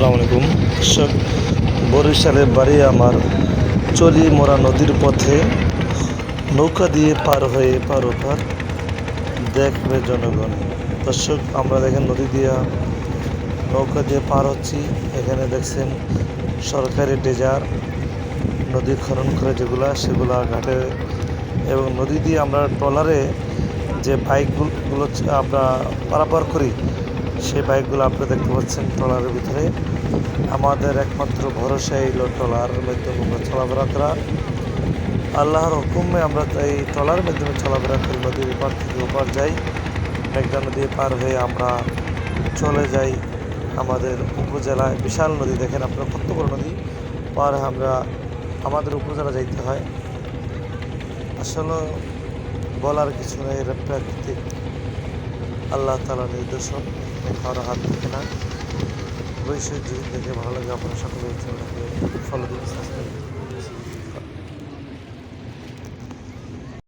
আসসালামু আলাইকুম। দর্শক বরিশালের বাড়ি আমার চলি মোরা নদীর পথে নৌকা দিয়ে পার হয়ে পার ওপার দেখবে জনগণ। দর্শক, আমরা দেখেন নদী দিয়া নৌকা দিয়ে পার হচ্ছি। এখানে দেখছেন সরকারি ডেজার, নদী খনন করে যেগুলা, সেগুলা ঘাটে এবং নদী দিয়ে আমরা ট্রলারে যে বাইকগুলো আমরা পারাপার করি সেই বাইকগুলো আপনি দেখতে পাচ্ছেন ট্রলারের ভিতরে। আমাদের একমাত্র ভরসা এই ট্রলারের মাধ্যমে আমরা চলাফেরা করা আল্লাহর হুকুমে আমরা এই ট্রলার মাধ্যমে চলাফেরা করি, নদীর এপার থেকে ওপার যাই। মেঘনা নদী পার হয়ে আমরা চলে যাই আমাদের উপজেলায়। বিশাল নদী, দেখেন আপনার কত বড় নদী। পার আমরা আমাদের উপজেলা যাইতে হয়। আসলে বলার কিছু নেই প্রাকৃতিক। আল্লাহ তালা নির্দেশন কারও হাত থেকে না অবশ্যই যদি দেখে ভালো লাগে, আপনার সকলে ফলো দিন সাবস্ক্রাইব।